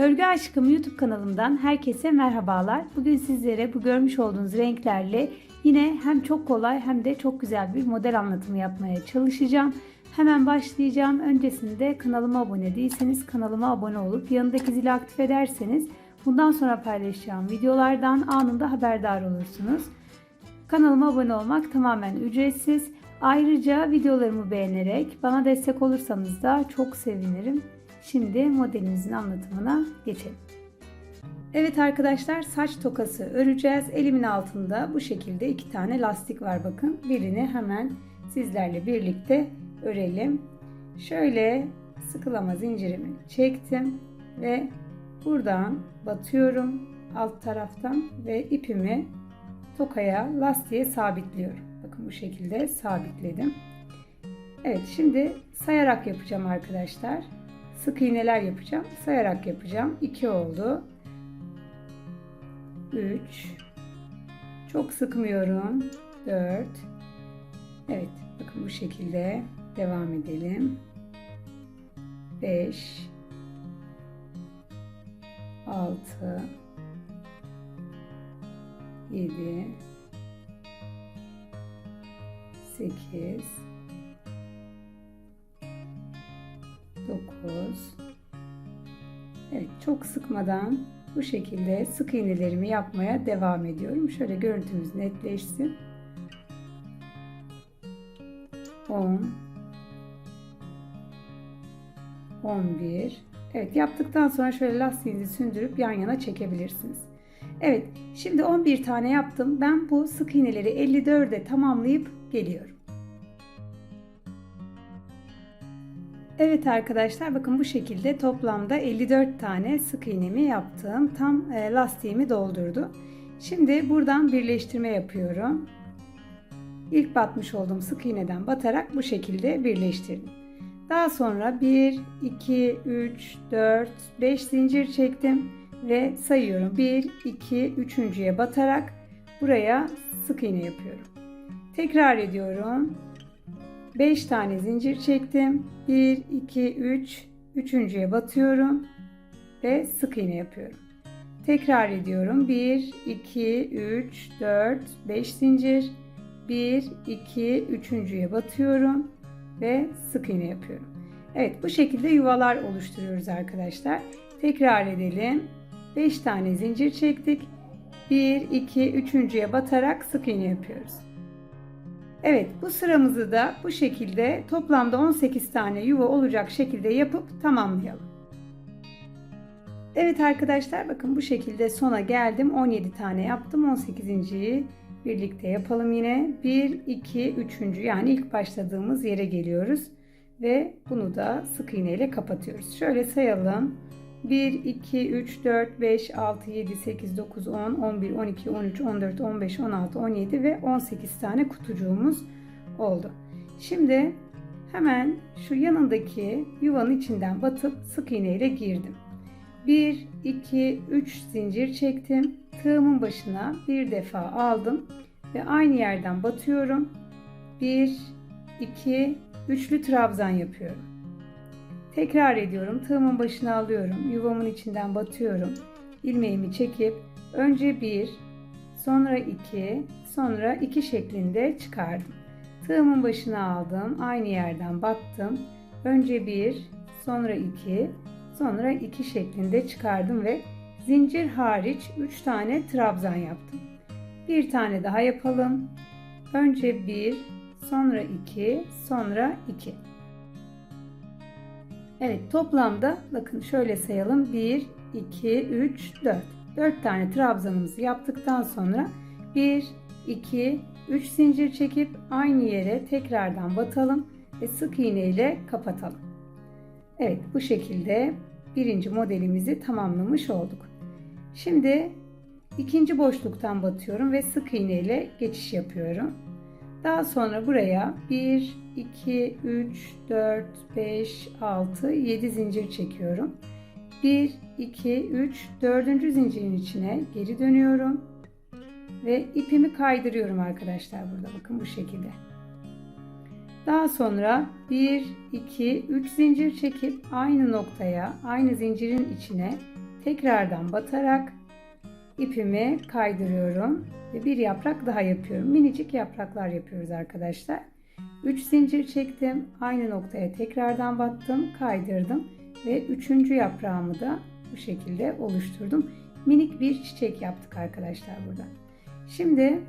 Örgü Aşkım YouTube kanalımdan herkese merhabalar. Bugün sizlere bu görmüş olduğunuz renklerle yine hem çok kolay hem de çok güzel bir model anlatımı yapmaya çalışacağım. Hemen başlayacağım. Öncesinde kanalıma abone değilseniz kanalıma abone olup yanındaki zili aktif ederseniz bundan sonra paylaşacağım videolardan anında haberdar olursunuz. Kanalıma abone olmak tamamen ücretsiz. Ayrıca videolarımı beğenerek bana destek olursanız da çok sevinirim. Şimdi modelimizin anlatımına geçelim. Evet arkadaşlar saç tokası öreceğiz. Elimin altında bu şekilde iki tane lastik var bakın. Birini hemen sizlerle birlikte örelim. Şöyle sıkılama zincirimi çektim ve buradan batıyorum alt taraftan ve ipimi tokaya lastiğe sabitliyorum. Bakın bu şekilde sabitledim. Evet şimdi sayarak yapacağım arkadaşlar. Sık iğneler yapacağım. Sayarak yapacağım. 2 oldu. 3 Çok sıkmıyorum. 4 Evet bakın bu şekilde devam edelim. 5 6 7 8 çok sıkmadan bu şekilde sık iğnelerimi yapmaya devam ediyorum. Şöyle görüntümüz netleşsin. 10 11 Evet yaptıktan sonra şöyle lastiğinizi sündürüp yan yana çekebilirsiniz. Evet şimdi 11 tane yaptım. Ben bu sık iğneleri 54'e tamamlayıp geliyorum. Evet arkadaşlar bakın bu şekilde toplamda 54 tane sık iğnemi yaptım. Tam e, lastiğimi doldurdu. Şimdi buradan birleştirme yapıyorum. İlk batmış olduğum sık iğneden batarak bu şekilde birleştirdim. Daha sonra 1, 2, 3, 4, 5 zincir çektim ve sayıyorum. 1, 2, 3.ye batarak buraya sık iğne yapıyorum. Tekrar ediyorum. 5 tane zincir çektim. 1, 2, 3, üçüncüye batıyorum ve sık iğne yapıyorum. Tekrar ediyorum. 1, 2, 3, 4, 5 zincir. 1, 2, üçüncüye batıyorum ve sık iğne yapıyorum. Evet bu şekilde yuvalar oluşturuyoruz arkadaşlar. Tekrar edelim. 5 tane zincir çektik. 1, 2, üçüncüye batarak sık iğne yapıyoruz. Evet bu sıramızı da bu şekilde toplamda 18 tane yuva olacak şekilde yapıp tamamlayalım. Evet arkadaşlar bakın bu şekilde sona geldim. 17 tane yaptım. 18.yi birlikte yapalım yine. 1, 2, 3. yani ilk başladığımız yere geliyoruz. Ve bunu da sık iğne ile kapatıyoruz. Şöyle sayalım. 1, 2, 3, 4, 5, 6, 7, 8, 9, 10, 11, 12, 13, 14, 15, 16, 17 ve 18 tane kutucuğumuz oldu. Şimdi hemen şu yanındaki yuvanın içinden batıp sık iğne ile girdim. 1, 2, 3 zincir çektim. Tığımın başına bir defa aldım ve aynı yerden batıyorum. 1, 2, üçlü trabzan yapıyorum. Tekrar ediyorum. Tığımın başına alıyorum. Yuvamın içinden batıyorum. ilmeğimi çekip önce bir, sonra iki, sonra iki şeklinde çıkardım. Tığımın başına aldım. Aynı yerden battım. Önce bir, sonra iki, sonra iki şeklinde çıkardım ve zincir hariç 3 tane trabzan yaptım. Bir tane daha yapalım. Önce bir, sonra iki, sonra iki. Evet toplamda bakın şöyle sayalım. 1, 2, 3, 4. 4 tane trabzanımızı yaptıktan sonra 1, 2, 3 zincir çekip aynı yere tekrardan batalım ve sık iğne ile kapatalım. Evet bu şekilde birinci modelimizi tamamlamış olduk. Şimdi ikinci boşluktan batıyorum ve sık iğne ile geçiş yapıyorum. Daha sonra buraya 1, 2, 3, 4, 5, 6, 7 zincir çekiyorum. 1, 2, 3, 4. zincirin içine geri dönüyorum. Ve ipimi kaydırıyorum arkadaşlar burada bakın bu şekilde. Daha sonra 1, 2, 3 zincir çekip aynı noktaya, aynı zincirin içine tekrardan batarak ipimi kaydırıyorum ve bir yaprak daha yapıyorum. Minicik yapraklar yapıyoruz arkadaşlar. 3 zincir çektim. Aynı noktaya tekrardan battım, kaydırdım ve üçüncü yaprağımı da bu şekilde oluşturdum. Minik bir çiçek yaptık arkadaşlar burada. Şimdi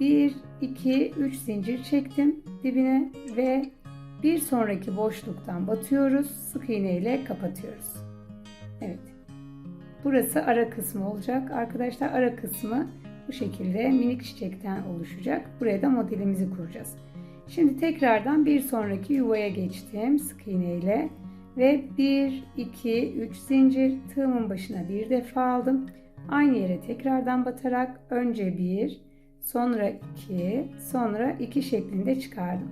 1 2 3 zincir çektim dibine ve bir sonraki boşluktan batıyoruz. Sık iğne ile kapatıyoruz. Evet. Burası ara kısmı olacak. Arkadaşlar ara kısmı bu şekilde minik çiçekten oluşacak. Buraya da modelimizi kuracağız. Şimdi tekrardan bir sonraki yuvaya geçtim sık iğne ile ve 1 2 3 zincir tığımın başına bir defa aldım. Aynı yere tekrardan batarak önce 1 sonra 2 sonra 2 şeklinde çıkardım.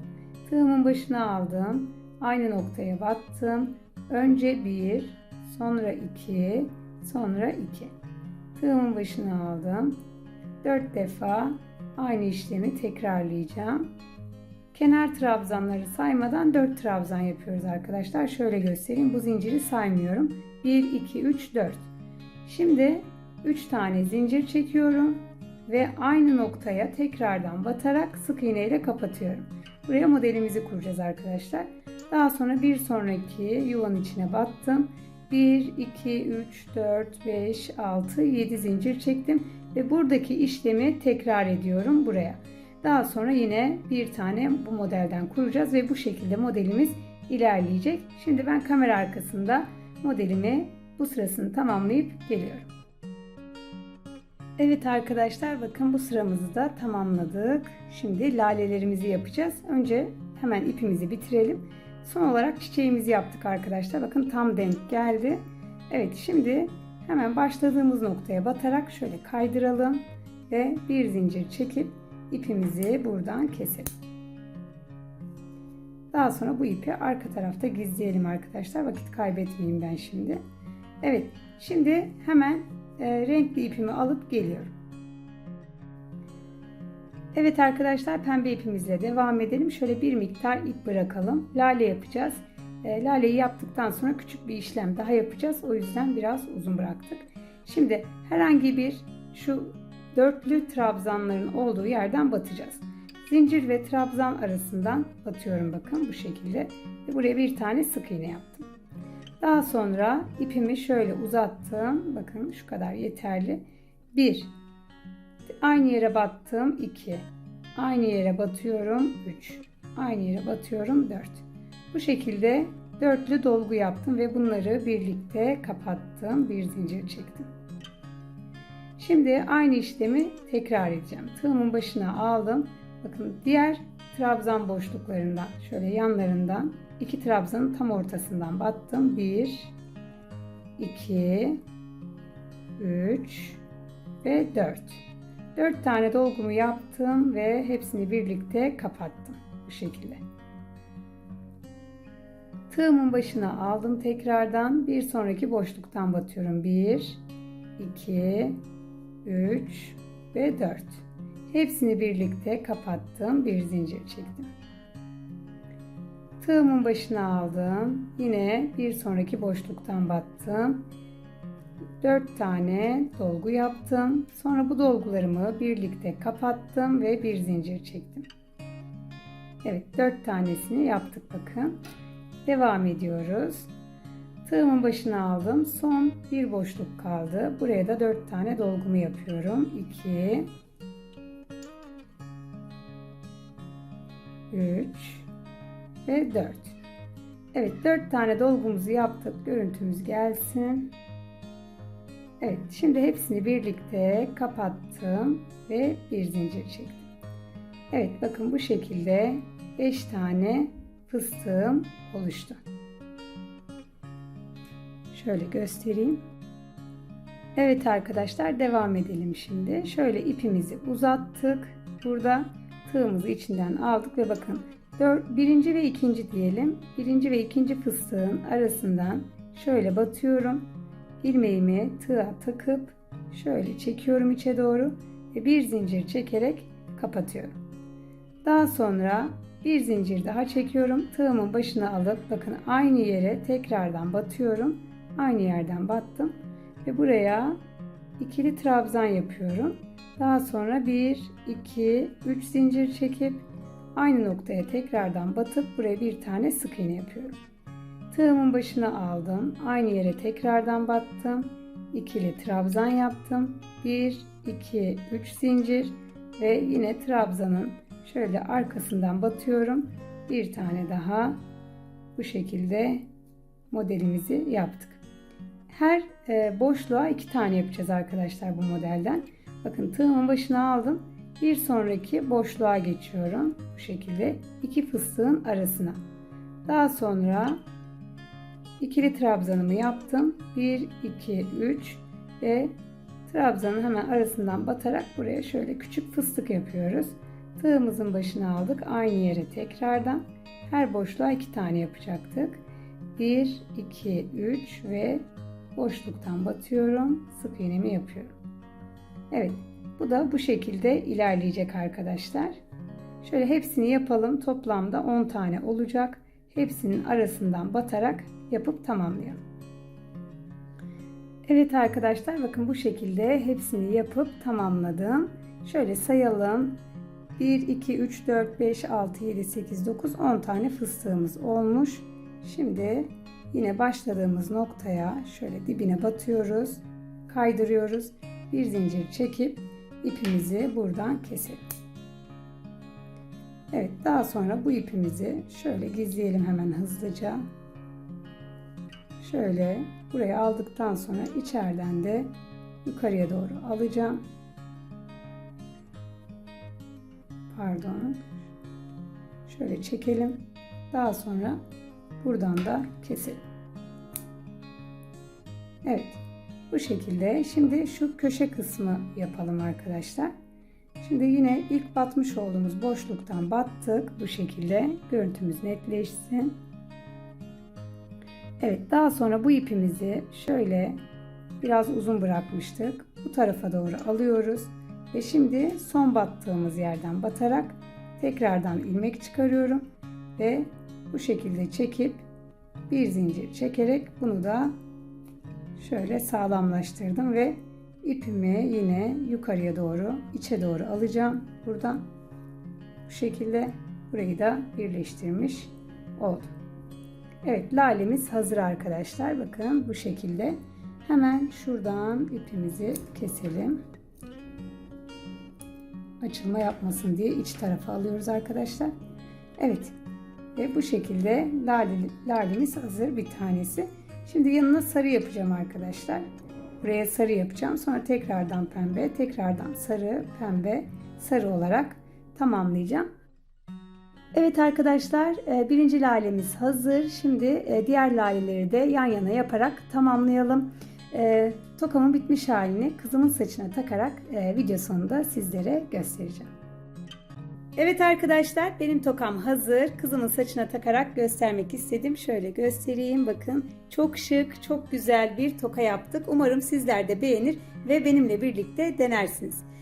Tığımın başına aldım. Aynı noktaya battım. Önce 1 sonra 2 sonra 2. Tığımın başına aldım. 4 defa aynı işlemi tekrarlayacağım. Kenar trabzanları saymadan 4 trabzan yapıyoruz arkadaşlar. Şöyle göstereyim. Bu zinciri saymıyorum. 1, 2, 3, 4. Şimdi 3 tane zincir çekiyorum ve aynı noktaya tekrardan batarak sık iğne ile kapatıyorum. Buraya modelimizi kuracağız arkadaşlar. Daha sonra bir sonraki yuvanın içine battım. 1, 2, 3, 4, 5, 6, 7 zincir çektim ve buradaki işlemi tekrar ediyorum buraya. Daha sonra yine bir tane bu modelden kuracağız ve bu şekilde modelimiz ilerleyecek. Şimdi ben kamera arkasında modelimi bu sırasını tamamlayıp geliyorum. Evet arkadaşlar bakın bu sıramızı da tamamladık. Şimdi lalelerimizi yapacağız. Önce hemen ipimizi bitirelim. Son olarak çiçeğimizi yaptık arkadaşlar. Bakın tam denk geldi. Evet şimdi hemen başladığımız noktaya batarak şöyle kaydıralım ve bir zincir çekip ipimizi buradan keselim. Daha sonra bu ipi arka tarafta gizleyelim arkadaşlar. Vakit kaybetmeyeyim ben şimdi. Evet şimdi hemen e, renkli ipimi alıp geliyorum. Evet arkadaşlar pembe ipimizle devam edelim. Şöyle bir miktar ip bırakalım. Lale yapacağız. E, laleyi yaptıktan sonra küçük bir işlem daha yapacağız. O yüzden biraz uzun bıraktık. Şimdi herhangi bir şu dörtlü trabzanların olduğu yerden batacağız. Zincir ve trabzan arasından batıyorum bakın bu şekilde. Ve buraya bir tane sık iğne yaptım. Daha sonra ipimi şöyle uzattım. Bakın şu kadar yeterli. 1 Aynı yere battım 2 Aynı yere batıyorum 3 Aynı yere batıyorum 4 Bu şekilde dörtlü dolgu yaptım ve bunları birlikte kapattım. Bir zincir çektim. Şimdi aynı işlemi tekrar edeceğim. Tığımın başına aldım. Bakın diğer trabzan boşluklarından şöyle yanlarından iki trabzanın tam ortasından battım. 1 2 3 ve 4. 4 tane dolgumu yaptım ve hepsini birlikte kapattım bu şekilde. Tığımın başına aldım tekrardan bir sonraki boşluktan batıyorum. 1 2 3 ve 4. Hepsini birlikte kapattım. Bir zincir çektim. Tığımın başına aldım. Yine bir sonraki boşluktan battım. 4 tane dolgu yaptım. Sonra bu dolgularımı birlikte kapattım ve bir zincir çektim. Evet 4 tanesini yaptık bakın. Devam ediyoruz. Tığımın başına aldım. Son bir boşluk kaldı. Buraya da 4 tane dolgumu yapıyorum. 2 3 ve 4. Evet 4 tane dolgumuzu yaptık. Görüntümüz gelsin. Evet şimdi hepsini birlikte kapattım ve bir zincir çektim. Evet bakın bu şekilde 5 tane fıstığım oluştu. Şöyle göstereyim. Evet arkadaşlar devam edelim şimdi. Şöyle ipimizi uzattık. Burada tığımızı içinden aldık ve bakın birinci ve ikinci diyelim. Birinci ve ikinci fıstığın arasından şöyle batıyorum. İlmeğimi tığa takıp şöyle çekiyorum içe doğru ve bir zincir çekerek kapatıyorum. Daha sonra bir zincir daha çekiyorum. Tığımın başına alıp bakın aynı yere tekrardan batıyorum. Aynı yerden battım ve buraya ikili trabzan yapıyorum. Daha sonra 1, 2, 3 zincir çekip aynı noktaya tekrardan batıp buraya bir tane sık iğne yapıyorum. Tığımın başına aldım. Aynı yere tekrardan battım. İkili trabzan yaptım. 1, 2, 3 zincir ve yine trabzanın şöyle arkasından batıyorum. Bir tane daha bu şekilde modelimizi yaptık. Her e, boşluğa iki tane yapacağız arkadaşlar bu modelden. Bakın tığımın başına aldım. Bir sonraki boşluğa geçiyorum. Bu şekilde iki fıstığın arasına. Daha sonra ikili trabzanımı yaptım. 1, 2, 3 ve trabzanın hemen arasından batarak buraya şöyle küçük fıstık yapıyoruz. Tığımızın başına aldık. Aynı yere tekrardan her boşluğa iki tane yapacaktık. 1, 2, 3 ve boşluktan batıyorum. Sık iğnemi yapıyorum. Evet. Bu da bu şekilde ilerleyecek arkadaşlar. Şöyle hepsini yapalım. Toplamda 10 tane olacak. Hepsinin arasından batarak yapıp tamamlayalım. Evet arkadaşlar bakın bu şekilde hepsini yapıp tamamladım. Şöyle sayalım. 1, 2, 3, 4, 5, 6, 7, 8, 9, 10 tane fıstığımız olmuş. Şimdi yine başladığımız noktaya şöyle dibine batıyoruz. Kaydırıyoruz. Bir zincir çekip ipimizi buradan keselim. Evet daha sonra bu ipimizi şöyle gizleyelim hemen hızlıca. Şöyle buraya aldıktan sonra içeriden de yukarıya doğru alacağım. Pardon. Şöyle çekelim. Daha sonra buradan da keselim. Evet. Bu şekilde. Şimdi şu köşe kısmı yapalım arkadaşlar. Şimdi yine ilk batmış olduğumuz boşluktan battık. Bu şekilde görüntümüz netleşsin. Evet daha sonra bu ipimizi şöyle biraz uzun bırakmıştık. Bu tarafa doğru alıyoruz. Ve şimdi son battığımız yerden batarak tekrardan ilmek çıkarıyorum. Ve bu şekilde çekip bir zincir çekerek bunu da şöyle sağlamlaştırdım ve ipimi yine yukarıya doğru içe doğru alacağım buradan bu şekilde burayı da birleştirmiş oldum. Evet lalemiz hazır arkadaşlar bakın bu şekilde hemen şuradan ipimizi keselim açılma yapmasın diye iç tarafa alıyoruz arkadaşlar Evet ve bu şekilde lale, lalemiz hazır bir tanesi Şimdi yanına sarı yapacağım arkadaşlar. Buraya sarı yapacağım. Sonra tekrardan pembe, tekrardan sarı, pembe, sarı olarak tamamlayacağım. Evet arkadaşlar e, birinci lalemiz hazır. Şimdi e, diğer laleleri de yan yana yaparak tamamlayalım. E, tokamın bitmiş halini kızımın saçına takarak video sonunda sizlere göstereceğim. Evet arkadaşlar benim tokam hazır. Kızımın saçına takarak göstermek istedim. Şöyle göstereyim bakın. Çok şık, çok güzel bir toka yaptık. Umarım sizler de beğenir ve benimle birlikte denersiniz.